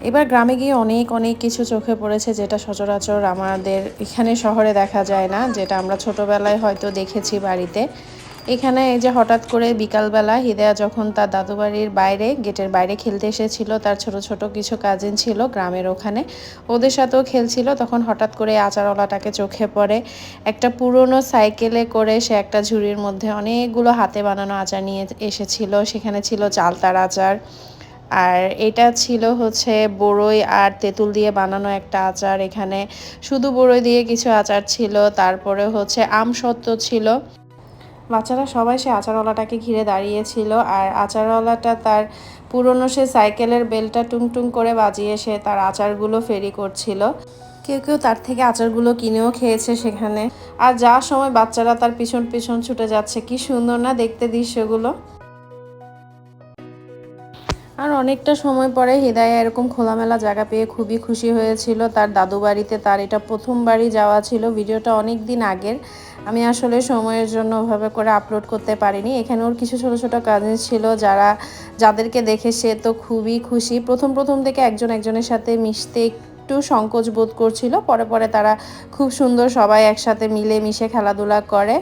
এবার গ্রামে গিয়ে অনেক অনেক কিছু চোখে পড়েছে যেটা সচরাচর আমাদের এখানে শহরে দেখা যায় না, যেটা আমরা ছোটবেলায় হয়তো দেখেছি বাড়িতে। এখানে এই যে হঠাৎ করে বিকালবেলা হিদেয়া যখন তার দাদু বাড়ির বাইরে, গেটের বাইরে খেলতে এসেছিল, তার ছোট ছোট কিছু কাজিন ছিল গ্রামের ওখানে, ওদের সাথেও খেলছিল। তখন হঠাৎ করে আচারওয়ালাটাকে চোখে পড়ে। একটা পুরনো সাইকেলে করে সে একটা ঝুড়ির মধ্যে অনেকগুলো হাতে বানানো আচার নিয়ে এসেছিল। সেখানে ছিল চালতার আচার আর এটা ছিল হচ্ছে বড়ই আর তেঁতুল দিয়ে বানানো একটা আচার। এখানে শুধু বড়ই দিয়ে কিছু আচার ছিল, তারপরে হচ্ছে আম সত্ত্ব ছিল। বাচ্চারা সবাই সে আচারওয়ালাটাকে ঘিরে দাঁড়িয়েছিল আর আচারওয়ালাটা তার পুরনো সে সাইকেলের বেলটা টুংটুং করে বাজিয়ে সে তার আচারগুলো ফেরি করছিল। কেউ কেউ তার থেকে আচারগুলো কিনেও খেয়েছে সেখানে। আর যাওয়ার সময় বাচ্চারা তার পিছন পিছন ছুটে যাচ্ছে। কি সুন্দর না দেখতে দৃশ্যগুলো। আর অনেকটা সময় পরে হৃদয় এরকম খোলামেলা জায়গা পেয়ে খুবই খুশি হয়েছিল তার দাদু বাড়িতে। তার এটা প্রথমবারই যাওয়া ছিল, ভিডিওটা অনেক দিন আগের। আমি আসলে সময়ের জন্য ওভাবে করে আপলোড করতে পারিনি। এখানে ওর কিছু ছোটো ছোটো কাজিন ছিল যারা, যাদেরকে দেখে সে তো খুবই খুশি। প্রথম প্রথম থেকে একজন একজনের সাথে মিশতে একটু সংকোচ বোধ করছিল। পরে পরে তারা খুব সুন্দর সবাই একসাথে মিলে মিশে খেলাধুলা করে।